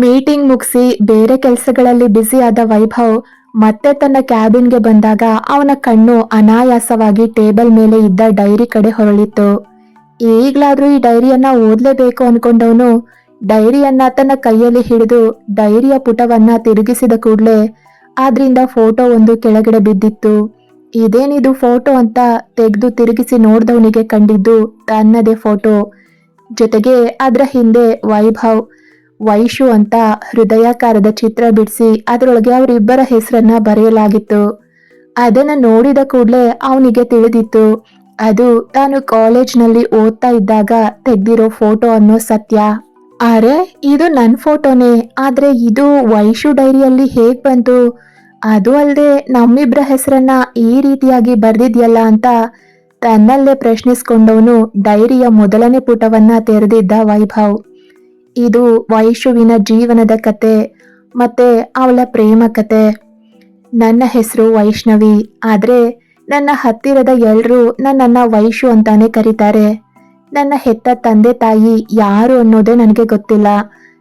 Meeting ಮುಗಿಸಿ ಬೇರೆ ಕೆಲಸಗಳಲ್ಲಿ ಬ್ಯುಸಿ ಆದ ವೈಭವ್ ಮತ್ತೆ ತನ್ನ ಕ್ಯಾಬಿನ್ಗೆ ಬಂದಾಗ ಅವನ ಕಣ್ಣು ಅನಾಯಾಸವಾಗಿ ಟೇಬಲ್ ಮೇಲೆ ಇದ್ದ ಡೈರಿ ಕಡೆ ಹೊರಳಿತ್ತು. ಈಗಲಾದರೂ ಈ ಡೈರಿಯನ್ನ ಓದ್ಲೇಬೇಕು ಅನ್ಕೊಂಡವನು ಡೈರಿಯನ್ನ ತನ್ನ ಕೈಯಲ್ಲಿ ಹಿಡಿದು ಡೈರಿಯ ಪುಟವನ್ನ ತಿರುಗಿಸಿದ ಕೂಡ್ಲೆ ಆದ್ರಿಂದ ಫೋಟೋ ಒಂದು ಕೆಳಗಡೆ ಬಿದ್ದಿತ್ತು. ಇದೇನಿದು ಫೋಟೋ ಅಂತ ತೆಗೆದು ತಿರುಗಿಸಿ ನೋಡ್ದವನಿಗೆ ಕಂಡಿದ್ದು ತನ್ನದೇ ಫೋಟೋ ಜೊತೆಗೆ ಅದರ ಹಿಂದೆ ವೈಭವ್ ವೈಶು ಅಂತ ಹೃದಯಾಕಾರದ ಚಿತ್ರ ಬಿಡಿಸಿ ಅದರೊಳಗೆ ಅವರಿಬ್ಬರ ಹೆಸರನ್ನ ಬರೆಯಲಾಗಿತ್ತು. ಅದನ್ನ ನೋಡಿದ ಕೂಡಲೇ ಅವನಿಗೆ ತಿಳಿದಿತ್ತು. ಅದು ತಾನು ಕಾಲೇಜ್ನಲ್ಲಿ ಓದ್ತಾ ಇದ್ದಾಗ ತೆಗ್ದಿರೋ ಫೋಟೋ ಅನ್ನೋ ಸತ್ಯ. ಅರೆ, ಇದು ನನ್ನ ಫೋಟೋನೇ, ಆದರೆ ಇದು ವೈಶು ಡೈರಿಯಲ್ಲಿ ಹೇಗೆ ಬಂತು? ಅದು ಅಲ್ಲದೆ ನಮ್ಮಿಬ್ಬರ ಹೆಸರನ್ನ ಈ ರೀತಿಯಾಗಿ ಬರ್ದಿದ್ಯಲ್ಲ ಅಂತ ತನ್ನಲ್ಲೇ ಪ್ರಶ್ನಿಸ್ಕೊಂಡವನು ಡೈರಿಯ ಮೊದಲನೇ ಪುಟವನ್ನ ತೆರೆದಿದ್ದ ವೈಭವ್. ಇದು ವೈಶುವಿನ ಜೀವನದ ಕತೆ, ಮತ್ತೆ ಅವಳ ಪ್ರೇಮ ಕತೆ. ನನ್ನ ಹೆಸರು ವೈಷ್ಣವಿ, ಆದರೆ ನನ್ನ ಹತ್ತಿರದ ಎಲ್ಲರೂ ನನ್ನನ್ನು ವೈಶು ಅಂತಾನೆ ಕರೀತಾರೆ. ನನ್ನ ಹೆತ್ತ ತಂದೆ ತಾಯಿ ಯಾರು ಅನ್ನೋದೇ ನನಗೆ ಗೊತ್ತಿಲ್ಲ.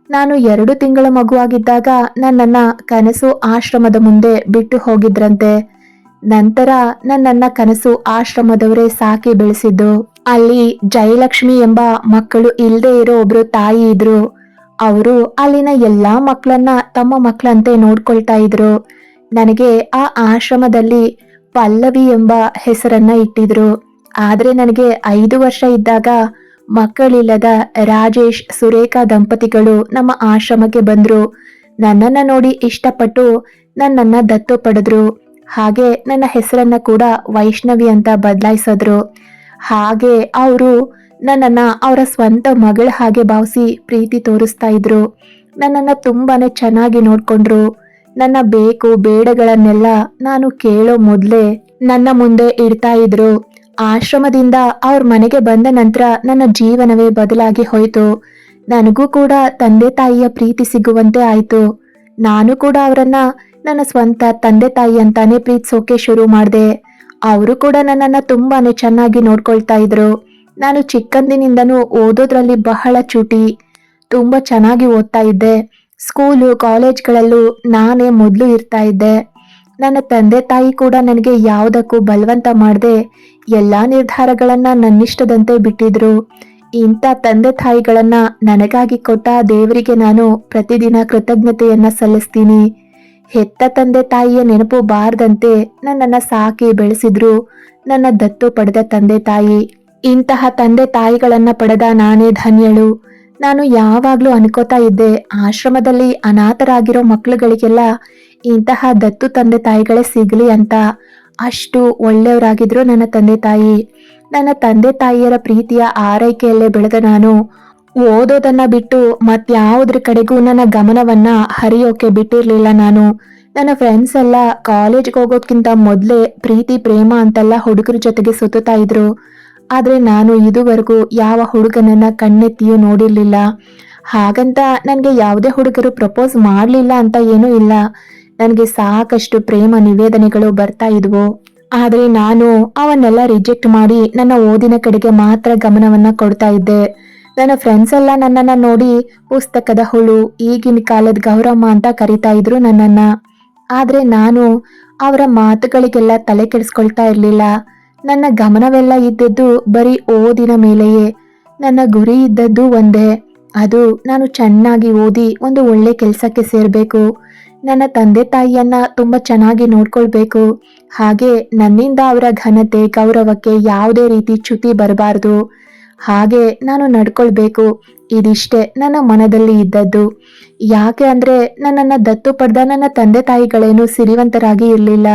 ನಾನು ಎರಡು ತಿಂಗಳ ಮಗುವಾಗಿದ್ದಾಗ ನನ್ನನ್ನು ಕನಸು ಆಶ್ರಮದ ಮುಂದೆ ಬಿಟ್ಟು ಹೋಗಿದ್ರಂತೆ. ನಂತರ ನನ್ನನ್ನು ಕನಸು ಆಶ್ರಮದವರೇ ಸಾಕಿ ಬೆಳೆಸಿದ್ದು. ಅಲ್ಲಿ ಜಯಲಕ್ಷ್ಮಿ ಎಂಬ ಮಕ್ಕಳು ಇಲ್ಲದೆ ಇರೋ ಒಬ್ರು ತಾಯಿ ಇದ್ರು. ಅವರು ಅಲ್ಲಿನ ಎಲ್ಲಾ ಮಕ್ಕಳನ್ನ ತಮ್ಮ ಮಕ್ಕಳಂತೆ ನೋಡ್ಕೊಳ್ತಾ ಇದ್ರು. ನನಗೆ ಆ ಆಶ್ರಮದಲ್ಲಿ ಪಲ್ಲವಿ ಎಂಬ ಹೆಸರನ್ನ ಇಟ್ಟಿದ್ರು. ಆದ್ರೆ ನನಗೆ ಐದು ವರ್ಷ ಇದ್ದಾಗ ಮಕ್ಕಳಿಲ್ಲದ ರಾಜೇಶ್, ಸುರೇಖಾ ದಂಪತಿಗಳು ನಮ್ಮ ಆಶ್ರಮಕ್ಕೆ ಬಂದರು. ನನ್ನನ್ನ ನೋಡಿ ಇಷ್ಟಪಟ್ಟು ನನ್ನನ್ನ ದತ್ತು ಪಡೆದ್ರು. ಹಾಗೆ ನನ್ನ ಹೆಸರನ್ನ ಕೂಡ ವೈಷ್ಣವಿ ಅಂತ ಬದಲಾಯಿಸಿದ್ರು. ಹಾಗೆ ಅವರು ನನ್ನನ್ನ ಅವರ ಸ್ವಂತ ಮಗಳ ಹಾಗೆ ಭಾವಿಸಿ ಪ್ರೀತಿ ತೋರಿಸ್ತಾ ಇದ್ರು. ನನ್ನನ್ನ ತುಂಬಾನೇ ಚೆನ್ನಾಗಿ ನೋಡ್ಕೊಂಡ್ರು. ನನ್ನ ಬೇಕು ಬೇಡಗಳನ್ನೆಲ್ಲ ನಾನು ಕೇಳೋ ಮೊದಲೇ ನನ್ನ ಮುಂದೆ ಇಡ್ತಾ ಇದ್ರು. ಆಶ್ರಮದಿಂದ ಅವ್ರ ಮನೆಗೆ ಬಂದ ನಂತರ ನನ್ನ ಜೀವನವೇ ಬದಲಾಗಿ ಹೋಯಿತು. ನನಗೂ ಕೂಡ ತಂದೆ ತಾಯಿಯ ಪ್ರೀತಿ ಸಿಗುವಂತೆ ಆಯಿತು. ನಾನು ಕೂಡ ಅವರನ್ನ ನನ್ನ ಸ್ವಂತ ತಂದೆ ತಾಯಿ ಅಂತಾನೆ ಪ್ರೀತಿಸೋಕೆ ಶುರು ಮಾಡಿದೆ. ಅವರು ಕೂಡ ನನ್ನನ್ನು ತುಂಬಾನೇ ಚೆನ್ನಾಗಿ ನೋಡ್ಕೊಳ್ತಾ ಇದ್ರು. ನಾನು ಚಿಕ್ಕಂದಿನಿಂದನೂ ಓದೋದ್ರಲ್ಲಿ ಬಹಳ ಚುಟಿ. ತುಂಬ ಚೆನ್ನಾಗಿ ಓದ್ತಾ ಇದ್ದೆ. ಸ್ಕೂಲು, ಕಾಲೇಜ್ಗಳಲ್ಲೂ ನಾನೇ ಮೊದಲು ಇರ್ತಾ ಇದ್ದೆ. ನನ್ನ ತಂದೆ ತಾಯಿ ಕೂಡ ನನಗೆ ಯಾವುದಕ್ಕೂ ಬಲವಂತ ಮಾಡದೆ ಎಲ್ಲ ನಿರ್ಧಾರಗಳನ್ನ ನನ್ನಿಷ್ಟದಂತೆ ಬಿಟ್ಟಿದ್ರು. ಇಂಥ ತಂದೆ ತಾಯಿಗಳನ್ನ ನನಗಾಗಿ ಕೊಟ್ಟ ದೇವರಿಗೆ ನಾನು ಪ್ರತಿದಿನ ಕೃತಜ್ಞತೆಯನ್ನು ಸಲ್ಲಿಸ್ತೀನಿ. ಹೆತ್ತ ತಂದೆ ತಾಯಿಯ ನೆನಪು ಬಾರದಂತೆ ನನ್ನನ್ನು ಸಾಕಿ ಬೆಳೆಸಿದ್ರು ನನ್ನ ದತ್ತು ಪಡೆದ ತಂದೆ ತಾಯಿ. ಇಂತಹ ತಂದೆ ತಾಯಿಗಳನ್ನ ಪಡೆದ ನಾನೇ ಧನ್ಯಳು. ನಾನು ಯಾವಾಗಲೂ ಅನ್ಕೋತಾ ಇದ್ದೆ ಆಶ್ರಮದಲ್ಲಿ ಅನಾಥರಾಗಿರೋ ಮಕ್ಕಳುಗಳಿಗೆಲ್ಲ ಇಂತಹ ದತ್ತು ತಂದೆ ತಾಯಿಗಳೇ ಸಿಗಲಿ ಅಂತ. ಅಷ್ಟು ಒಳ್ಳೆಯವರಾಗಿದ್ರು ನನ್ನ ತಂದೆ ತಾಯಿ. ನನ್ನ ತಂದೆ ತಾಯಿಯರ ಪ್ರೀತಿಯ ಆರೈಕೆಯಲ್ಲೇ ಬೆಳೆದ ನಾನು ಓದೋದನ್ನ ಬಿಟ್ಟು ಮತ್ಯಾವುದ್ರ ಕಡೆಗೂ ನನ್ನ ಗಮನವನ್ನ ಹರಿಯೋಕೆ ಬಿಟ್ಟಿರ್ಲಿಲ್ಲ ನಾನು. ನನ್ನ ಫ್ರೆಂಡ್ಸ್ ಎಲ್ಲ ಕಾಲೇಜ್ಗೆ ಹೋಗೋದ್ಕಿಂತ ಮೊದಲೇ ಪ್ರೀತಿ, ಪ್ರೇಮ ಅಂತೆಲ್ಲ ಹುಡುಗರ ಜೊತೆಗೆ ಸುತ್ತುತ್ತಾ ಇದ್ರು. ಆದ್ರೆ ನಾನು ಇದುವರೆಗೂ ಯಾವ ಹುಡುಗನನ್ನ ಕಣ್ಣೆತ್ತಿಯೂ ನೋಡಿರಲಿಲ್ಲ. ಹಾಗಂತ ನನಗೆ ಯಾವುದೇ ಹುಡುಗರು ಪ್ರಪೋಸ್ ಮಾಡಲಿಲ್ಲ ಅಂತ ಏನೂ ಇಲ್ಲ. ನನಗೆ ಸಾಕಷ್ಟು ಪ್ರೇಮ ನಿವೇದನೆಗಳು ಬರ್ತಾ ಇದ್ವು. ಆದ್ರೆ ನಾನು ಅವನ್ನೆಲ್ಲ ರಿಜೆಕ್ಟ್ ಮಾಡಿ ನನ್ನ ಓದಿನ ಕಡೆಗೆ ಮಾತ್ರ ಗಮನವನ್ನ ಕೊಡ್ತಾ ಇದ್ದೆ. ನನ್ನ ಫ್ರೆಂಡ್ಸ್ ಎಲ್ಲ ನನ್ನನ್ನ ನೋಡಿ ಪುಸ್ತಕದ ಹುಳು, ಈಗಿನ ಕಾಲದ ಗೌರಮ್ಮ ಅಂತ ಕರಿತಾ ಇದ್ರು ನನ್ನನ್ನ. ಆದ್ರೆ ನಾನು ಅವರ ಮಾತುಗಳಿಗೆಲ್ಲ ತಲೆ ಕೆಡಿಸ್ಕೊಳ್ತಾ ಇರ್ಲಿಲ್ಲ. ನನ್ನ ಗಮನವೆಲ್ಲ ಇದ್ದದ್ದು ಬರೀ ಓದಿನ ಮೇಲೆಯೇ. ನನ್ನ ಗುರಿ ಇದ್ದದ್ದು ಒಂದೇ. ಅದು ನಾನು ಚೆನ್ನಾಗಿ ಓದಿ ಒಂದು ಒಳ್ಳೆ ಕೆಲಸಕ್ಕೆ ಸೇರಬೇಕು. ನನ್ನ ತಂದೆ ತಾಯಿಯನ್ನ ತುಂಬಾ ಚೆನ್ನಾಗಿ ನೋಡ್ಕೊಳ್ಬೇಕು. ಹಾಗೆ ನನ್ನಿಂದ ಅವರ ಘನತೆ, ಗೌರವಕ್ಕೆ ಯಾವುದೇ ರೀತಿ ಚ್ಯುತಿ ಬರಬಾರ್ದು. ಹಾಗೆ ನಾನು ನಡ್ಕೊಳ್ಬೇಕು. ಇದಿಷ್ಟೇ ನನ್ನ ಮನದಲ್ಲಿ ಇದ್ದದ್ದು. ಯಾಕೆ ಅಂದರೆ ನನ್ನನ್ನ ದತ್ತು ಪಡೆದ ನನ್ನ ತಂದೆ ತಾಯಿಗಳೇನು ಸಿರಿವಂತರಾಗಿ ಇರಲಿಲ್ಲ.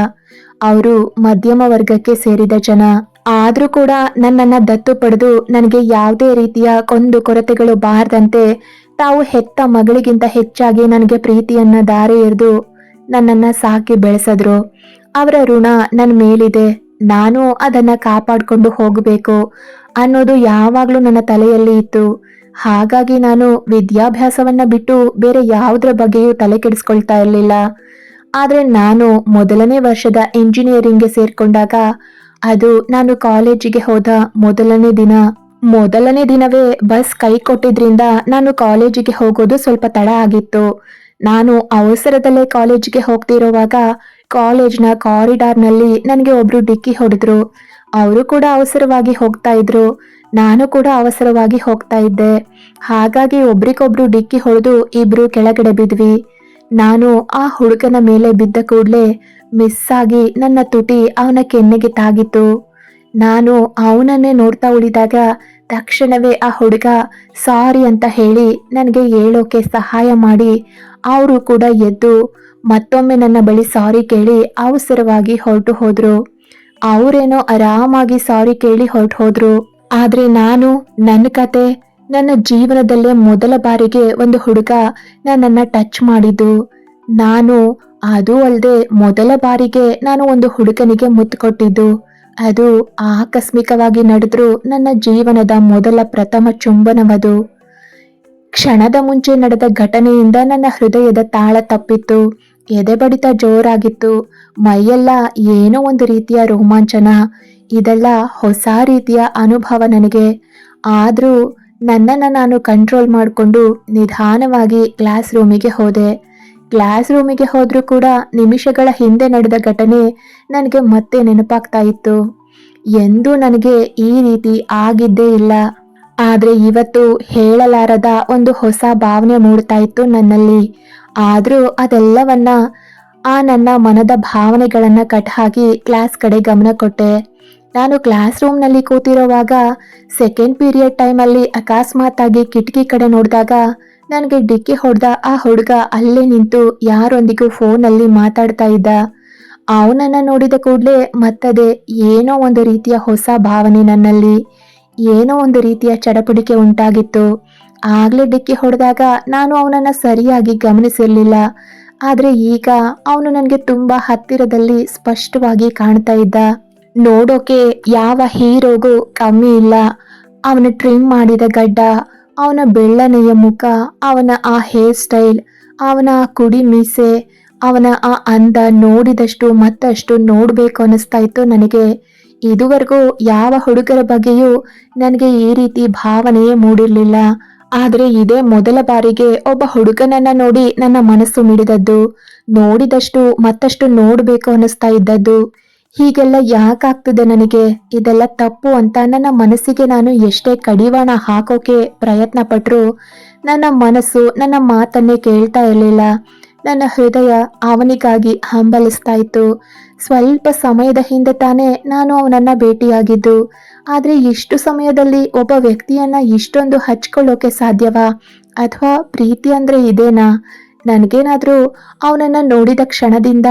ಅವರು ಮಧ್ಯಮ ವರ್ಗಕ್ಕೆ ಸೇರಿದ ಜನ. ಆದರೂ ಕೂಡ ನನ್ನನ್ನ ದತ್ತು ಪಡೆದು ನನಗೆ ಯಾವುದೇ ರೀತಿಯ ಕೊಂದು ಕೊರತೆಗಳು ಬಾರದಂತೆ ತಾವು ಹೆತ್ತ ಮಗಳಿಗಿಂತ ಹೆಚ್ಚಾಗಿ ನನಗೆ ಪ್ರೀತಿಯನ್ನ ದಾರಿ ಎರೆದು ನನ್ನನ್ನ ಸಾಕಿ ಬೆಳೆಸಿದ್ರು. ಅವರ ಋಣ ನನ್ನ ಮೇಲಿದೆ. ನಾನು ಅದನ್ನ ಕಾಪಾಡ್ಕೊಂಡು ಹೋಗಬೇಕು. ಅನ್ನೋದು ಯಾವಾಗಲೂ ನನ್ನ ತಲೆಯಲ್ಲಿ ಇತ್ತು. ಹಾಗಾಗಿ ನಾನು ವಿದ್ಯಾಭ್ಯಾಸವನ್ನ ಬಿಟ್ಟು ಬೇರೆ ಯಾವುದ್ರ ಬಗ್ಗೆಯೂ ತಲೆ ಕೆಡಿಸ್ಕೊಳ್ತಾ ಇರಲಿಲ್ಲ. ಆದ್ರೆ ನಾನು ಮೊದಲನೇ ವರ್ಷದ ಇಂಜಿನಿಯರಿಂಗ್ಗೆ ಸೇರಿಕೊಂಡಾಗ ಅದು ನಾನು ಕಾಲೇಜಿಗೆ ಹೋದ ಮೊದಲನೇ ದಿನ. ಮೊದಲನೇ ದಿನವೇ ಬಸ್ ಕೈ ಕೊಟ್ಟಿದ್ರಿಂದ ನಾನು ಕಾಲೇಜಿಗೆ ಹೋಗೋದು ಸ್ವಲ್ಪ ತಡ ಆಗಿತ್ತು. ನಾನು ಅವಸರದಲ್ಲೇ ಕಾಲೇಜಿಗೆ ಹೋಗ್ತಿರುವಾಗ ಕಾಲೇಜ್ನ ಕಾರಿಡಾರ್ನಲ್ಲಿ ನನಗೆ ಒಬ್ರು ಡಿಕ್ಕಿ ಹೊಡೆದ್ರು. ಅವರು ಕೂಡ ಅವಸರವಾಗಿ ಹೋಗ್ತಾ ಇದ್ರು. ನಾನು ಕೂಡ ಅವಸರವಾಗಿ ಹೋಗ್ತಾ ಇದ್ದೆ. ಹಾಗಾಗಿ ಒಬ್ರಿಗೊಬ್ರು ಡಿಕ್ಕಿ ಹೊಡೆದು ಇಬ್ರು ಕೆಳಗಡೆ ಬಿದ್ವಿ. ನಾನು ಆ ಹುಡುಗನ ಮೇಲೆ ಬಿದ್ದ ಕೂಡಲೇ ಮಿಸ್ ಆಗಿ ನನ್ನ ತುಟಿ ಅವನ ಕೆನ್ನೆಗೆ ತಾಗಿತ್ತು. ನಾನು ಅವನನ್ನೇ ನೋಡ್ತಾ ಉಳಿದಾಗ ತಕ್ಷಣವೇ ಆ ಹುಡುಗ, ಸಾರಿ ಅಂತ ಹೇಳಿ ನನಗೆ ಹೇಳೋಕೆ ಸಹಾಯ ಮಾಡಿ. ಅವರು ಕೂಡ ಎದ್ದು ಮತ್ತೊಮ್ಮೆ ನನ್ನ ಬಳಿ ಸಾರಿ ಕೇಳಿ ಅವಸರವಾಗಿ ಹೊರಟು ಹೋದ್ರು. ಅವರೇನೋ ಆರಾಮಾಗಿ ಸಾರಿ ಕೇಳಿ ಹೊರಟು ಹೋದ್ರು. ಆದ್ರೆ ನಾನು, ನನ್ನ ಕತೆ, ನನ್ನ ಜೀವನದಲ್ಲೇ ಮೊದಲ ಬಾರಿಗೆ ಒಂದು ಹುಡುಗ ನನ್ನನ್ನು ಟಚ್ ಮಾಡಿದ್ದು. ನಾನು, ಅದು ಅಲ್ಲದೆ ಮೊದಲ ಬಾರಿಗೆ ನಾನು ಒಂದು ಹುಡುಗನಿಗೆ ಮುತ್ತು ಕೊಟ್ಟಿದ್ದು. ಅದು ಆಕಸ್ಮಿಕವಾಗಿ ನಡೆದ್ರು ನನ್ನ ಜೀವನದ ಮೊದಲ ಪ್ರಥಮ ಚುಂಬನವದು. ಕ್ಷಣದ ಮುಂಚೆ ನಡೆದ ಘಟನೆಯಿಂದ ನನ್ನ ಹೃದಯದ ತಾಳ ತಪ್ಪಿತ್ತು. ಎದೆ ಬಡಿತ ಜೋರಾಗಿತ್ತು. ಮೈಯೆಲ್ಲ ಏನೋ ಒಂದು ರೀತಿಯ ರೋಮಾಂಚನ, ಇದೆಲ್ಲ ಹೊಸ ರೀತಿಯ ಅನುಭವ ನನಗೆ. ಆದರೂ ನನ್ನನ್ನು ನಾನು ಕಂಟ್ರೋಲ್ ಮಾಡಿಕೊಂಡು ನಿಧಾನವಾಗಿ ಕ್ಲಾಸ್ ರೂಮಿಗೆ ಹೋದೆ. ಕ್ಲಾಸ್ ರೂಮಿಗೆ ಹೋದರೂ ಕೂಡ ನಿಮಿಷಗಳ ಹಿಂದೆ ನಡೆದ ಘಟನೆ ನನಗೆ ಮತ್ತೆ ನೆನಪಾಗ್ತಾ ಇತ್ತು. ಎಂದೂ ನನಗೆ ಈ ರೀತಿ ಆಗಿದ್ದೇ ಇಲ್ಲ. ಆದರೆ ಇವತ್ತು ಹೇಳಲಾರದ ಒಂದು ಹೊಸ ಭಾವನೆ ಮೂಡ್ತಾ ಇತ್ತು ನನ್ನಲ್ಲಿ. ಆದರೂ ಅದೆಲ್ಲವನ್ನ ಆ ನನ್ನ ಮನದ ಭಾವನೆಗಳನ್ನು ಹಾಕಿ ಕ್ಲಾಸ್ ಕಡೆ ಗಮನ ಕೊಟ್ಟೆ. ನಾನು ಕ್ಲಾಸ್ ರೂಮ್ನಲ್ಲಿ ಕೂತಿರೋವಾಗ ಸೆಕೆಂಡ್ ಪೀರಿಯಡ್ ಟೈಮಲ್ಲಿ ಅಕಸ್ಮಾತಾಗಿ ಕಿಟಕಿ ಕಡೆ ನೋಡಿದಾಗ ನನಗೆ ಡಿಕ್ಕಿ ಹೊಡೆದ ಆ ಹುಡುಗ ಅಲ್ಲೇ ನಿಂತು ಯಾರೊಂದಿಗೂ ಫೋನಲ್ಲಿ ಮಾತಾಡ್ತಾ ಇದ್ದ. ಅವನನ್ನು ನೋಡಿದ ಕೂಡಲೇ ಮತ್ತದೇ ಏನೋ ಒಂದು ರೀತಿಯ ಹೊಸ ಭಾವನೆ ನನ್ನಲ್ಲಿ. ಏನೋ ಒಂದು ರೀತಿಯ ಚಡಪಡಿಕೆ ಉಂಟಾಗಿತ್ತು. ಆಗ್ಲೇ ಡಿಕ್ಕಿ ಹೊಡೆದಾಗ ನಾನು ಅವನನ್ನ ಸರಿಯಾಗಿ ಗಮನಿಸಿರಲಿಲ್ಲ. ಆದರೆ ಈಗ ಅವನು ನನಗೆ ತುಂಬಾ ಹತ್ತಿರದಲ್ಲಿ ಸ್ಪಷ್ಟವಾಗಿ ಕಾಣ್ತಾ ಇದ್ದ. ನೋಡೋಕೆ ಯಾವ ಹೀರೋಗೂ ಕಮ್ಮಿ ಇಲ್ಲ. ಅವನ ಟ್ರಿಮ್ ಮಾಡಿದ ಗಡ್ಡ, ಅವನ ಬೆಳ್ಳನೆಯ ಮುಖ, ಅವನ ಆ ಹೇರ್ ಸ್ಟೈಲ್, ಅವನ ಆ ಕುಡಿ ಮೀಸೆ, ಅವನ ಆ ಅಂದ ನೋಡಿದಷ್ಟು ಮತ್ತಷ್ಟು ನೋಡಬೇಕು ಅನ್ನಿಸ್ತಾ ಇತ್ತು ನನಗೆ. ಇದುವರೆಗೂ ಯಾವ ಹುಡುಗರ ಬಗ್ಗೆಯೂ ನನಗೆ ಈ ರೀತಿ ಭಾವನೆಯೇ ಮೂಡಿರಲಿಲ್ಲ. ಆದರೆ ಇದೇ ಮೊದಲ ಬಾರಿಗೆ ಒಬ್ಬ ಹುಡುಗನನ್ನ ನೋಡಿ ನನ್ನ ಮನಸ್ಸು ಮಿಡಿದದ್ದು. ನೋಡಿದಷ್ಟು ಮತ್ತಷ್ಟು ನೋಡಬೇಕು ಅನಿಸ್ತಾ ಇದ್ದದ್ದು. ಹೀಗೆಲ್ಲ ಯಾಕಾಗ್ತದೆ ನನಗೆ? ಇದೆಲ್ಲ ತಪ್ಪು ಅಂತ ನನ್ನ ಮನಸ್ಸಿಗೆ ನಾನು ಎಷ್ಟೇ ಕಡಿವಾಣ ಹಾಕೋಕೆ ಪ್ರಯತ್ನ ಪಟ್ಟರು ನನ್ನ ಮನಸ್ಸು ನನ್ನ ಮಾತನ್ನೇ ಕೇಳ್ತಾ ಇರಲಿಲ್ಲ. ನನ್ನ ಹೃದಯ ಅವನಿಗಾಗಿ ಹಂಬಲಿಸ್ತಾ ಇತ್ತು. ಸ್ವಲ್ಪ ಸಮಯದ ಹಿಂದೆ ತಾನೇ ನಾನು ಅವನನ್ನ ಭೇಟಿಯಾಗಿದ್ದು. ಆದರೆ ಇಷ್ಟು ಸಮಯದಲ್ಲಿ ಒಬ್ಬ ವ್ಯಕ್ತಿಯನ್ನ ಇಷ್ಟೊಂದು ಹಚ್ಕೊಳ್ಳೋಕೆ ಸಾಧ್ಯವಾ? ಅಥವಾ ಪ್ರೀತಿ ಅಂದ್ರೆ ಇದೇನಾ? ನನಗೇನಾದರೂ ಅವನನ್ನ ನೋಡಿದ ಕ್ಷಣದಿಂದ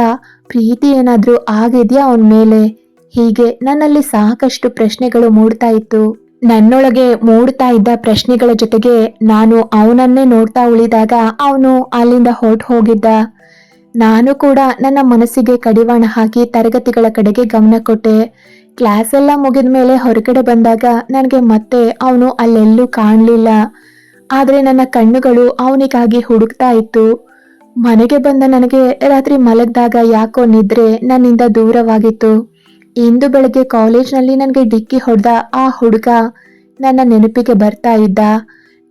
ಪ್ರೀತಿ ಏನಾದರೂ ಆಗಿದೆಯಾ ಅವನ ಮೇಲೆ? ಹೀಗೆ ನನ್ನಲ್ಲಿ ಸಾಕಷ್ಟು ಪ್ರಶ್ನೆಗಳು ಮೂಡ್ತಾ ಇತ್ತು. ನನ್ನೊಳಗೆ ಮೂಡ್ತಾ ಇದ್ದ ಪ್ರಶ್ನೆಗಳ ಜೊತೆಗೆ ನಾನು ಅವನನ್ನೇ ನೋಡ್ತಾ ಉಳಿದಾಗ ಅವನು ಅಲ್ಲಿಂದ ಹೊರಟು ಹೋಗಿದ್ದ. ನಾನು ಕೂಡ ನನ್ನ ಮನಸ್ಸಿಗೆ ಕಡಿವಾಣ ಹಾಕಿ ತರಗತಿಗಳ ಕಡೆಗೆ ಗಮನ ಕೊಟ್ಟೆ. ಕ್ಲಾಸ್ ಎಲ್ಲ ಮುಗಿದ ಮೇಲೆ ಹೊರಗಡೆ ಬಂದಾಗ ನನಗೆ ಮತ್ತೆ ಅವನು ಅಲ್ಲೆಲ್ಲೂ ಕಾಣಲಿಲ್ಲ. ಆದರೆ ನನ್ನ ಕಣ್ಣುಗಳು ಅವನಿಗಾಗಿ ಹುಡುಕ್ತಾ ಇತ್ತು. ಮನೆಗೆ ಬಂದ ನನಗೆ ರಾತ್ರಿ ಮಲಗಿದಾಗ ಯಾಕೋ ನಿದ್ರೆ ನನ್ನಿಂದ ದೂರವಾಗಿತ್ತು. ಇಂದು ಬೆಳಗ್ಗೆ ಕಾಲೇಜ್ನಲ್ಲಿ ನನಗೆ ಡಿಕ್ಕಿ ಹೊಡೆದ ಆ ಹುಡುಗ ನನ್ನ ನೆನಪಿಗೆ ಬರ್ತಾ ಇದ್ದ.